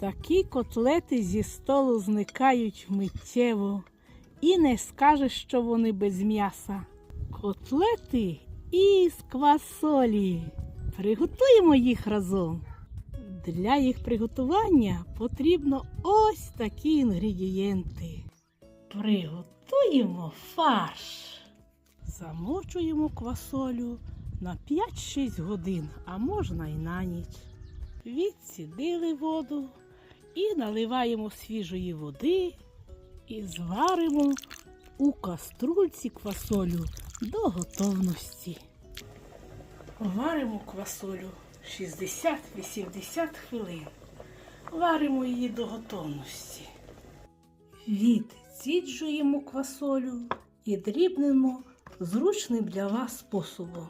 Такі котлети зі столу зникають миттєво, і не скажеш, що вони без м'яса. Котлети із квасолі. Приготуємо їх разом. Для їх приготування потрібно ось такі інгредієнти. Приготуємо фарш. Замочуємо квасолю на 5-6 годин, а можна і на ніч. Відсідили воду і наливаємо свіжої води і зваримо у каструльці квасолю до готовності. Варимо квасолю 60-80 хвилин. Варимо її до готовності. Відсіджуємо квасолю і дрібнемо зручним для вас способом.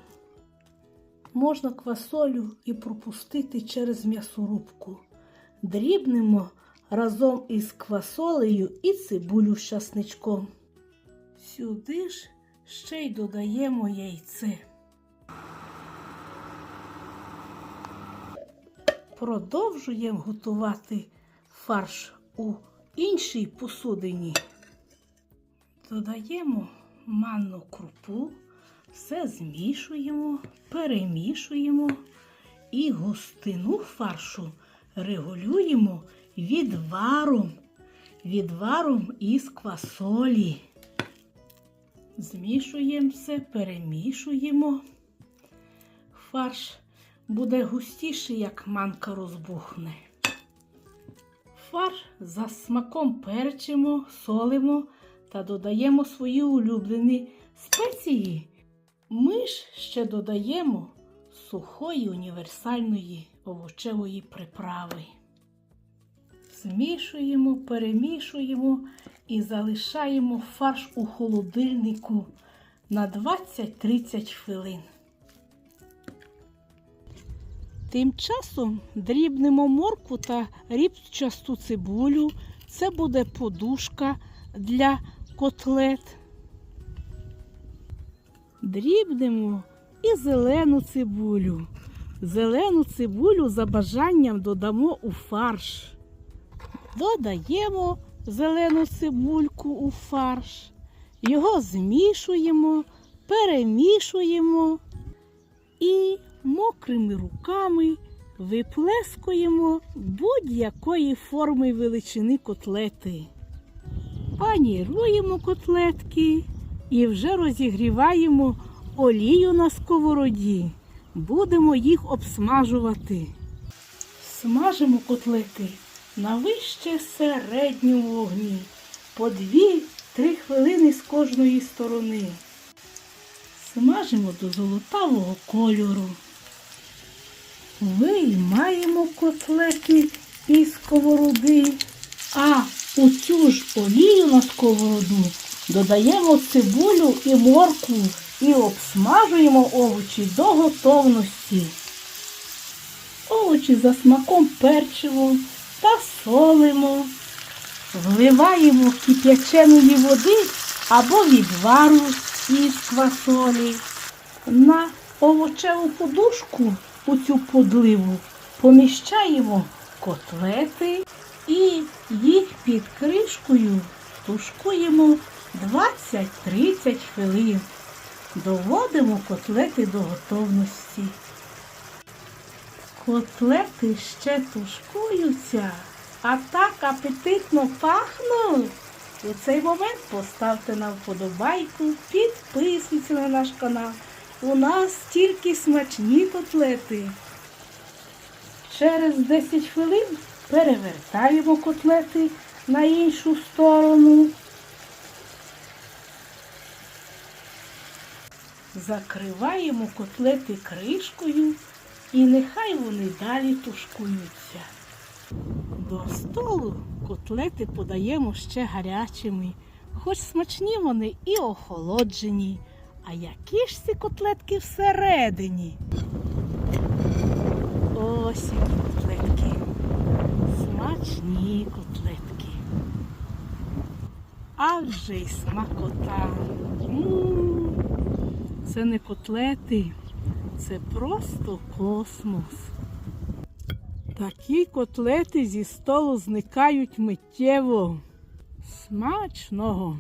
Можна квасолю і пропустити через м'ясорубку. Дрібнемо разом із квасолею і цибулю з часничком. Сюди ж ще й додаємо яйце. Продовжуємо готувати фарш у іншій посудині. Додаємо манну крупу, все змішуємо, перемішуємо і густину фаршу регулюємо відваром, відваром із квасолі. Змішуємо все, перемішуємо. Фарш буде густіший, як манка розбухне. Фарш за смаком перчимо, солимо та додаємо свої улюблені спеції. Ми ж ще додаємо сухої універсальної овочевої приправи. Змішуємо, перемішуємо і залишаємо фарш у холодильнику на 20-30 хвилин. Тим часом дрібнемо моркву та ріпчасту цибулю. Це буде подушка для котлет. Дрібнемо і зелену цибулю. Зелену цибулю за бажанням додамо у фарш. Додаємо зелену цибульку у фарш. Його змішуємо, перемішуємо і мокрими руками виплескуємо будь-якої форми величини котлети. Паніруємо котлетки і вже розігріваємо олію на сковороді. Будемо їх обсмажувати. Смажимо котлети на вище середньому вогні по 2-3 хвилини з кожної сторони. Смажимо до золотавого кольору. Виймаємо котлети із сковороди, а у цю ж олію на сковороду додаємо цибулю і моркву і обсмажуємо овочі до готовності. Овочі за смаком перчимо та солимо. Вливаємо кип'яченої води або відвару із квасолі. На овочеву подушку у цю подливу поміщаємо котлети і їх під кришкою тушкуємо 20-30 хвилин. Доводимо котлети до готовності. Котлети ще тушкуються, а так апетитно пахнуть. У цей момент поставте нам вподобайку, підписуйтесь на наш канал. У нас тільки смачні котлети. Через 10 хвилин перевертаємо котлети на іншу сторону. Закриваємо котлети кришкою і нехай вони далі тушкуються. До столу котлети подаємо ще гарячими, хоч смачні вони і охолоджені. А які ж ці котлетки всередині? Ось які котлетки. Смачні котлетки. А вже й смакота. М, Це не котлети, це просто космос. Такі котлети зі столу зникають миттєво. Смачного!